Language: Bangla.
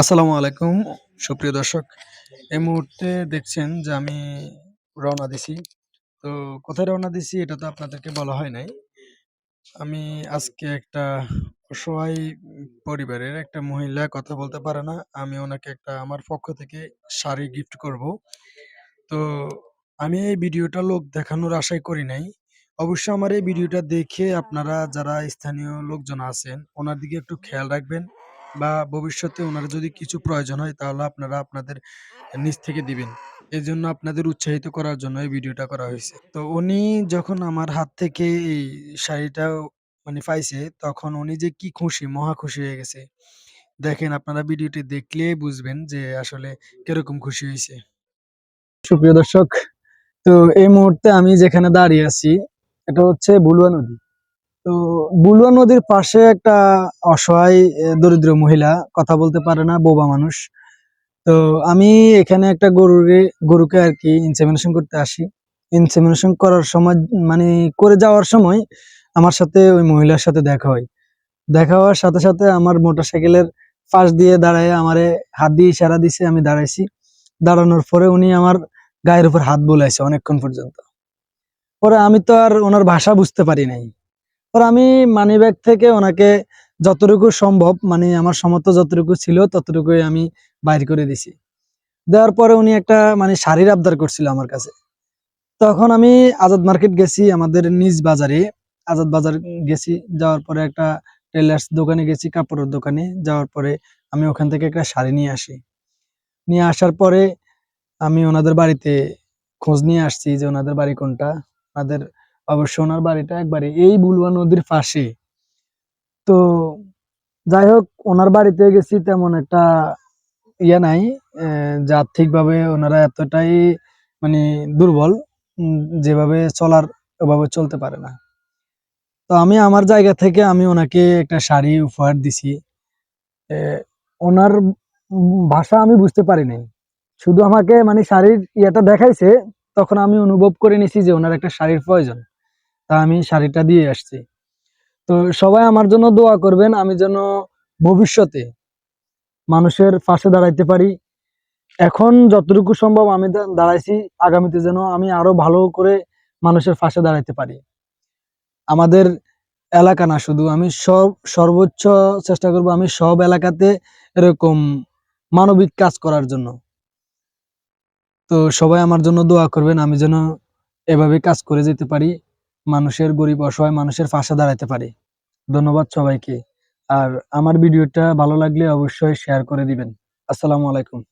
আসসালামু আলাইকুম, সুপ্রিয় দর্শক। এই মুহূর্তে দেখছেন যে আমি রওনা দিছি। তো কোথায় রওনা দিছি এটা তো আপনাদেরকে বলা হয় নাই। আমি আজকে একটা অসহায় পরিবারের একটা মহিলা কথা বলতে পারে না। আমি ওনাকে একটা আমার পক্ষ থেকে শাড়ি গিফট করব। তো আমি এই ভিডিওটা লোক দেখানোর আশাই করি নাই। অবশ্য আমার এই ভিডিওটা দেখে আপনারা যারা স্থানীয় লোকজন আছেন, ওনার দিকে একটু খেয়াল রাখবেন। বা ভবিষ্যতে ওনার যদি কিছু প্রয়োজন হয়, তাহলে আপনারা আপনাদের নিজ থেকে দিবেন। এই জন্য আপনাদের উৎসাহিত করার জন্য এই ভিডিওটা করা হয়েছে। তো উনি যখন আমার হাত থেকে এই শাড়িটা মানে পাইছে, তখন উনি যে কি খুশি, মহা খুশি হয়ে গেছে। দেখেন, আপনারা ভিডিওটি দেখলে বুঝবেন যে আসলে কীরকম খুশি হয়েছে। সুপ্রিয় দর্শক, তো এই মুহূর্তে আমি যেখানে দাঁড়িয়ে আছি, এটা হচ্ছে বুলুয়া নদী। তো বুলুয়া নদীর পাশে একটা অসহায় দরিদ্র মহিলা কথা বলতে পারে না, বোবা মানুষ। তো আমি এখানে একটা গরুকে গরুকে আর কি ইনসেমিনেশন করতে আসি। ইনসেমিনেশন করার সময় মানে করে যাওয়ার সময় আমার সাথে ওই মহিলার সাথে দেখা হয়। দেখা হওয়ার সাথে সাথে আমার মোটরসাইকেলের পাশ দিয়ে দাঁড়ায়, আমারে হাত দিয়ে ইশারা দিছে, আমি দাঁড়াইছি। দাঁড়ানোর পরে উনি আমার গায়ের উপর হাত বোলাইছে অনেকক্ষণ পর্যন্ত। পরে আমি তো আর ওনার ভাষা বুঝতে পারি নাই। পরে আমি মানি ব্যাগ থেকে ওনাকে যতটুকু সম্ভব মানে আমার সমর্থ যতটুকু ছিল, ততটুকুই আমি বাইর করে দিছি। দেওয়ার পরে উনি একটা মানে শাড়ির আবদার করছিল আমার কাছে। তখন আমি আজাদ মার্কেট গেছি, আমাদের নিজ বাজারে। আজাদ বাজার গেছি, যাওয়ার পরে একটা টেলার্স দোকানে গেছি, কাপড়ের দোকানে। যাওয়ার পরে আমি ওখান থেকে একটা শাড়ি নিয়ে আসি। নিয়ে আসার পরে আমি ওনাদের বাড়িতে খোঁজ নিয়ে আসছি যে ওনাদের বাড়ি কোনটা। ওনাদের অবশ্য ওনার বাড়িটা একবারে এই বুলুয়া নদীর পাশে। তো যাই হোক, ওনার বাড়িতে গেছি তেমন একটা ইয়ে নাই যে আর্থিকভাবে ওনারা এতটাই মানে দুর্বল যেভাবে চলার ওভাবে চলতে পারে না। তো আমি আমার জায়গা থেকে আমি ওনাকে একটা শাড়ি উপহার দিছি। ওনার ভাষা আমি বুঝতে পারি নাই। শুধু আমাকে মানে শাড়ির ইয়েটা দেখাইছে, তখন আমি অনুভব করে নিছি যে ওনার একটা শাড়ির প্রয়োজন। তা আমি শাড়িটা দিয়ে আসছি। তো সবাই আমার জন্য দোয়া করবেন, আমি যেন ভবিষ্যতে মানুষের পাশে দাঁড়াইতে পারি। এখন যতটুকু সম্ভব আমি দাঁড়াইছি, আগামীতে যেন আমি আরও ভালো করে মানুষের পাশে দাঁড়াইতে পারি। আমাদের এলাকা না শুধু, আমি সব, সর্বোচ্চ চেষ্টা করব আমি সব এলাকাতে এরকম মানবিক কাজ করার জন্য। তো সবাই আমার জন্য দোয়া করবেন, আমি যেন এভাবে কাজ করে যেতে পারি। মানুষের গরিব অসহায় মানুষের পাশে দাঁড়াতে পারি। ধন্যবাদ সবাইকে। আর আমার ভিডিওটা ভালো লাগলে অবশ্যই শেয়ার করে দিবেন। আসসালামু আলাইকুম।